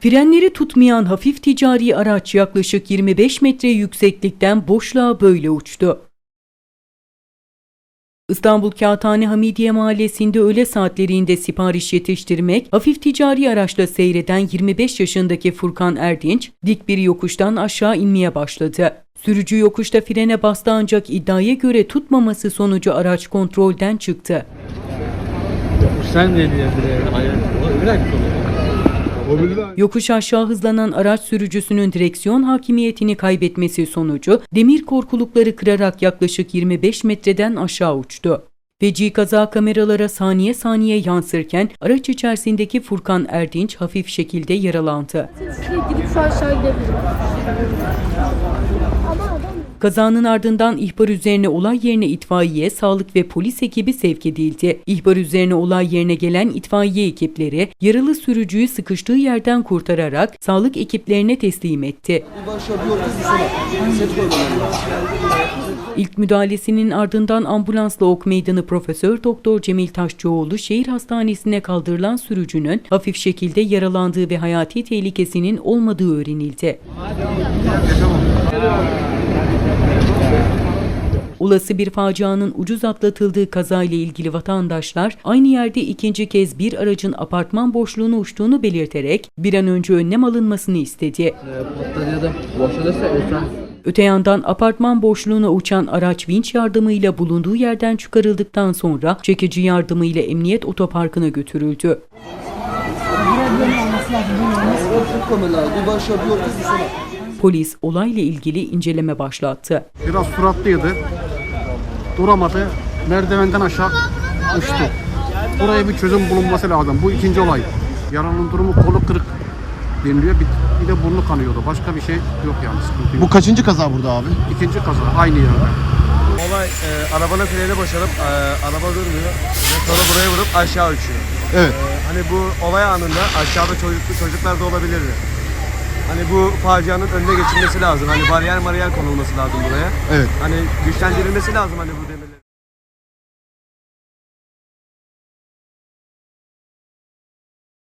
Frenleri tutmayan hafif ticari araç yaklaşık 25 metre yükseklikten boşluğa böyle uçtu. İstanbul Kağıthane Hamidiye Mahallesi'nde öğle saatlerinde sipariş yetiştirmek, hafif ticari araçla seyreden 25 yaşındaki Furkan Erdinç, dik bir yokuştan aşağı inmeye başladı. Sürücü yokuşta frene bastı ancak iddiaya göre tutmaması sonucu araç kontrolden çıktı. Sen ne diye Hayır. Bırak Yokuş aşağı hızlanan araç sürücüsünün direksiyon hakimiyetini kaybetmesi sonucu demir korkulukları kırarak yaklaşık 25 metreden aşağı uçtu. Feci kaza kameralara saniye saniye yansırken araç içerisindeki Furkan Erdinç hafif şekilde yaralandı. Gidip şu aşağı gidebilirim. Kazanın ardından ihbar üzerine olay yerine itfaiye, sağlık ve polis ekibi sevk edildi. İhbar üzerine olay yerine gelen itfaiye ekipleri yaralı sürücüyü sıkıştığı yerden kurtararak sağlık ekiplerine teslim etti. İlk müdahalesinin ardından ambulansla Ok Meydanı Profesör Doktor Cemil Taşçıoğlu şehir hastanesine kaldırılan sürücünün hafif şekilde yaralandığı ve hayati tehlikesinin olmadığı öğrenildi. Olası bir facianın ucuz atlatıldığı kazayla ilgili vatandaşlar aynı yerde ikinci kez bir aracın apartman boşluğuna uçtuğunu belirterek bir an önce önlem alınmasını istedi. Ekran. Öte yandan apartman boşluğuna uçan araç vinç yardımıyla bulunduğu yerden çıkarıldıktan sonra çekici yardımıyla emniyet otoparkına götürüldü. Polis olayla ilgili inceleme başlattı. Biraz suratlıydı. Duramadı. Merdivenden aşağı uçtu. Buraya bir çözüm bulunması lazım. Bu ikinci olay. Yaranın durumu kolu kırık deniliyor. Bir, bir de burnu kanıyordu. Başka bir şey yok yani sıkıntı yok. Bu kaçıncı kaza burada abi? ikinci kaza aynı yerde. Olay e, arabanın freni boşalıp e, araba durmuyor ve sonra buraya vurup aşağı uçuyor. Evet. E, hani bu olay anında aşağıda çocuklu çocuklar da olabilirdi. Hani bu facianın önüne geçilmesi lazım. Hani bariyer bariyer konulması lazım buraya. Evet. Hani güçlendirilmesi lazım hani bu demirlerin.